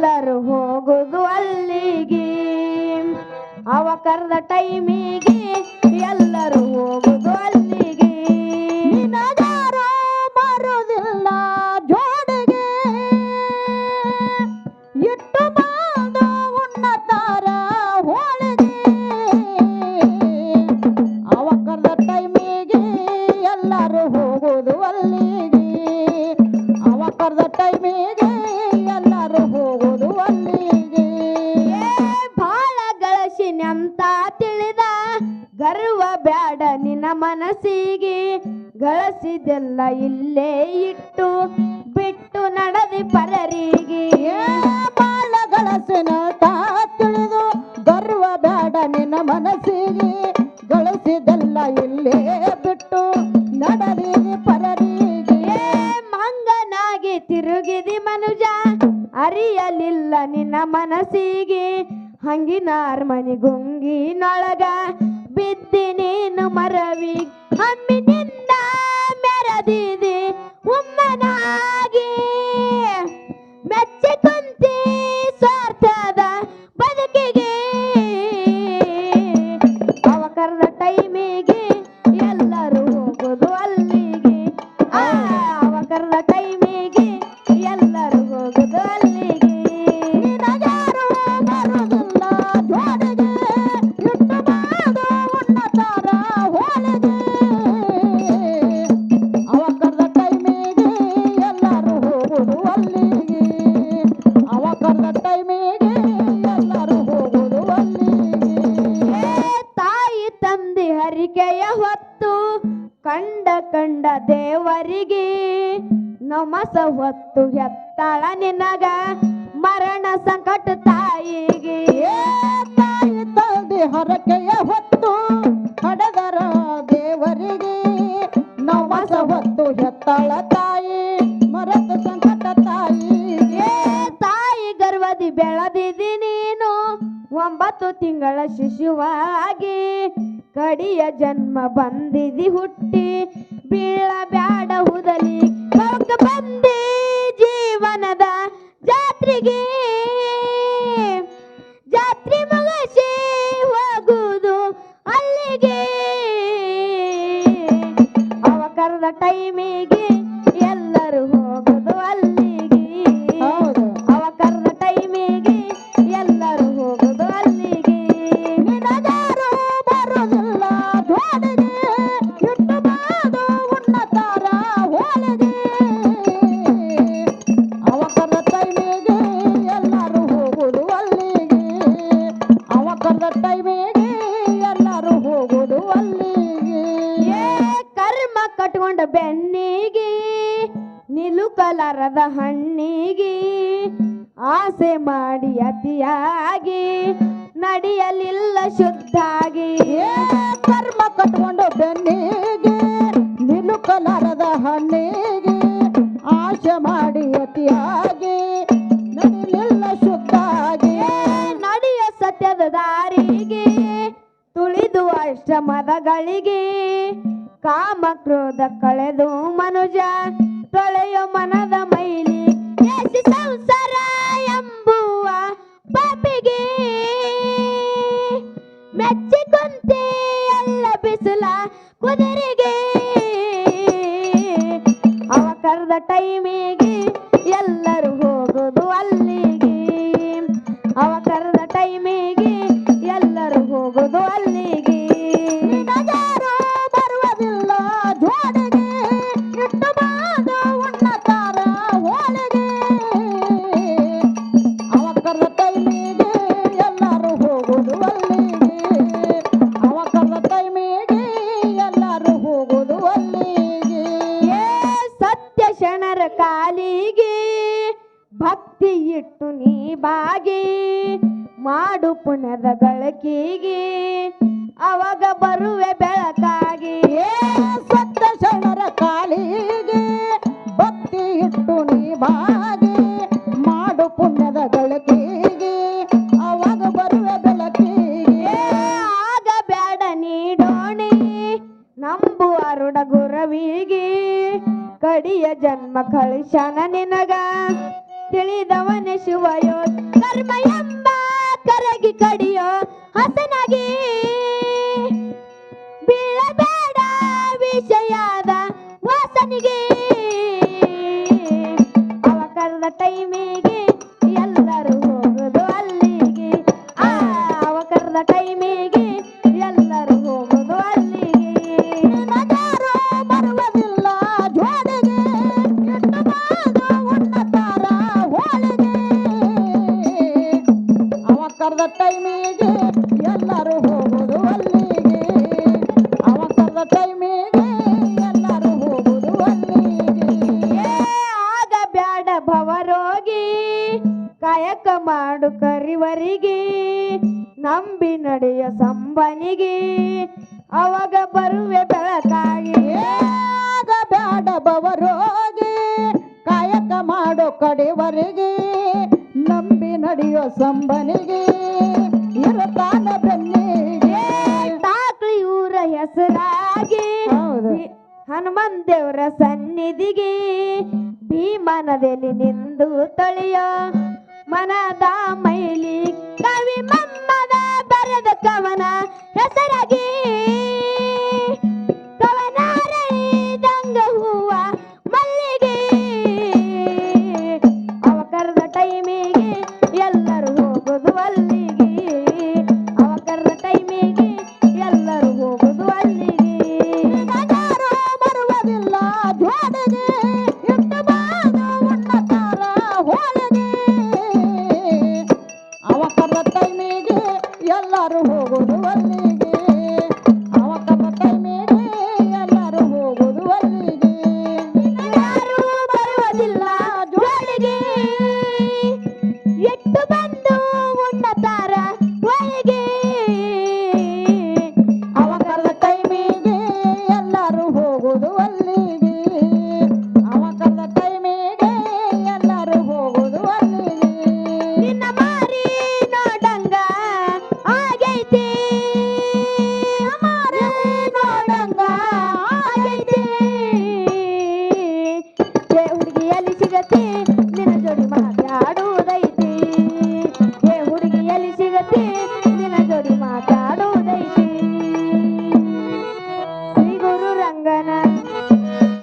ಎಲ್ಲರೂ ಹೋಗುದು ಅಲ್ಲಿಗೆ. ಅವ ಕರೆದ ಟೈಮಿಗೆ ಎಲ್ಲರೂ ಹೋಗುದು ಅಲ್ಲಿಗೆ. ನಿನಗಾರೋ ಬರುವುದಿಲ್ಲ ಜೋಡಿಗೆ. ಇಟ್ಟು ಬಂದು ಉಣ್ಣತಾರ ಹೋಳಿಗೆ. ಅವ ಕರೆದ ಟೈಮಿಗೆ ಎಲ್ಲರೂ ಹೋಗುದು ಅಲ್ಲಿಗೆ. ಅವ ಕರೆದ ಟೈಮಿಗೆ ಮನಸ್ಸಿಗೆ ಗಳಿಸಿದೆಲ್ಲ ಇಲ್ಲೇ ಇಟ್ಟು ಬಿಟ್ಟು ನಡೆದಿ ಪರರಿಗೆ ಬಾಳ ಗಳಸಿನ ತಾ ತಿಳಿದು ಗರ್ವ ಬೇಡ ನಿನ್ನ ಮನಸ್ಸಿಗೆ ಗಳಿಸಿದೆಲ್ಲ ಇಲ್ಲೇ ಬಿಟ್ಟು ನಡೆದಿ ಪರರಿಗೆ. ಮಂಗನಾಗಿ ತಿರುಗಿದಿ ಮನುಜ ಅರಿಯಲಿಲ್ಲ ನಿನ್ನ ಮನಸ್ಸಿಗೆ. ಹಂಗಿನ ಅರ್ಮನಿ ಗುಂಗಿನೊಳಗ ಬಿದ್ದಿ ನೀನು ಮರವಿ ಹಮ್ಮಿನಿಂದ ಮೆರದಿದೆ ಉಮ್ಮನಾಗಿ. ಮೆಚ್ಚಿ ಕುಂತಿ ಸ್ವಾರ್ಥದ ಬದುಕಿಗೆ. ಅವ ಕರೆದ ಟೈಮಿಗೆ ಎಲ್ಲರೂ ಹೋಗೋದು ಅಲ್ಲಿಗೆ. ಆ, ಅವಕರ್ದ ಟೈಮಿಗೆ ದೇವರಿಗೆ ನಮಸ ಹೊತ್ತು ಎತ್ತಳ ನಿನಗ. ಮರಣ ಸಂಕಟ ತಾಯಿಗೆ. ತಾಯಿ ತಂದೆ ಹರಕೆಯ ಹೊತ್ತು ಹಡದರ ದೇವರಿಗೆ ನಮಸವತ್ತು ಹೊತ್ತು ಹೆತ್ತಾಳ ತಾಯಿ ಮರಣ ಸಂಕಟ ತಾಯಿ ಏ ತಾಯಿ ಗರ್ವದಿ ಬೆಳೆದಿದಿ ನೀನು ಒಂಬತ್ತು ತಿಂಗಳ ಶಿಶುವಾಗಿ ಕಡಿಯ ಜನ್ಮ ಬಂದಿದಿ ಹುಟ್ಟಿ. ಬ್ಯಾಡ ಹುದಲಿ. ಕಳ್ಕ ಬಂದಿ ಜೀವನದ ಜಾತ್ರೆಗೆ. ಜಾತ್ರೆ ಮುಗಿಸಿ ಹೋಗುವುದು ಅಲ್ಲಿಗೆ. ಅವ ಕರೆದ ಟೈಮಿಗೆ ಎಲ್ಲರೂ ಹೋಗುದು ಅಲ್ಲಿಗೆ ಬೆನ್ನಿಗೆ ನಿಲುಕಲಾರದ ಹಣ್ಣಿಗೆ ಆಸೆ ಮಾಡಿ ಅತಿಯಾಗಿ ನಡೆಯಲಿಲ್ಲ ಶುದ್ಧಾಗಿ. ಕರ್ಮ ಕಟ್ಕೊಂಡು ಬೆನ್ನಿಗೆ ನಿಲುಕಲಾರದ ಹಣ್ಣಿಗೆ ಆಸೆ ಮಾಡಿ ಅತಿಯಾಗಿ ನಡೆಯಲಿಲ್ಲ ಶುದ್ಧಾಗಿ. ನಡೆಯ ಸತ್ಯದ ದಾರಿಗೆ ತುಳಿದು ಅಷ್ಟಮದಗಳಿಗೆ ಕಾಮ ಕ್ರೋಧ ಕಳೆದು ಮನುಜ ತೊಳೆಯೋ ಮನದ ಮೈಲಿ ಎಸಿ ಸಂಸಾರ ಎಂಬುವ ಪಾಪಿಗೆ ಮೆಚ್ಚಿ ಕುಂತೆ ಎಲ್ಲ ಬಿಸಿಲ ಕುದುರೆಗೆ. ಅವ ಕರೆದ ಟೈಮಿಗೆ ಎಲ್ಲರೂ ಹೋಗುದು ಅಲ್ಲಿಗೆ ಶರಣರ ಕಾಲಿಗೆ ಭಕ್ತಿ ಇಟ್ಟು ನೀ ಬಾಗಿ ಮಾಡು ಪುಣ್ಯದ ಗಳಕಿಗೆ ಅವಾಗ ಬರುವೆ ಬೆಳಕಾಗಿ. ಏ ಸತ್ಯ ಶರಣರ ಕಾಲಿಗೆ ಭಕ್ತಿ ಇಟ್ಟು ನೀ ಬಾಗಿ ಕಡಿಯ ಜನ್ಮ ಕಳಿಶನ ನಿನಗ. ತಿಳಿದವನ ಶಿವಯೋ, ಕರ್ಮ ಎಂಬ ಕರಗಿ ಕಡಿಯೋ ಹಸನಾಗಿ. ಬೀಳಬೇಡ ವಿಷಯದ ವಾಸನಿಗೆ. ಅವ ಕರೆದ ಟೈಮಿಗೆ ಎಲ್ಲರೂ ಟೈಮಿಗೆ ಎಲ್ಲರೂ ಹೋಗುದು ಅಲ್ಲಿಗೆ. ಅವಸರದ ಟೈಮಿಗೆ ಎಲ್ಲರೂ ಹೋಗುದು ಅಲ್ಲಿಗೆ. ಆಗ ಬ್ಯಾಡ ಭವರೋಗಿ, ಕಾಯಕ ಮಾಡು ಕರಿವರಿಗೆ. ನಂಬಿ ನಡೆಯ ಸಂಬನಿಗೆ, ಅವಾಗ ಬರುವೆ ಬೆಳಕಾಗಿ. ಆಗ ಬ್ಯಾಡ ಬವರೋಗಿ ಕಾಯಕ ಮಾಡೋ ಕಡೆವರೆಗೆ. ನಂಬಿ ನಡೆಯೋ ಸಂಬನಿಗೆ ಭೀ- ಹನುಮನ್ ದೇವರ ಸನ್ನಿಧಿಗೆ ಭೀಮನದಲ್ಲಿ ನಿಂದು ತಳಿಯ ಮನದ ಮೈಲಿ ಕವಿ ಮಮ್ಮದ ಬರೆದ ಕವನ ಹೆಸರಾಗಿ ಹೋಗುದು ಅಲ್ಲಿಗೆ ನಿನಗಾರು ಬರುವುದಿಲ್ಲ ಜೋಡಿಗೆ Peter Pan.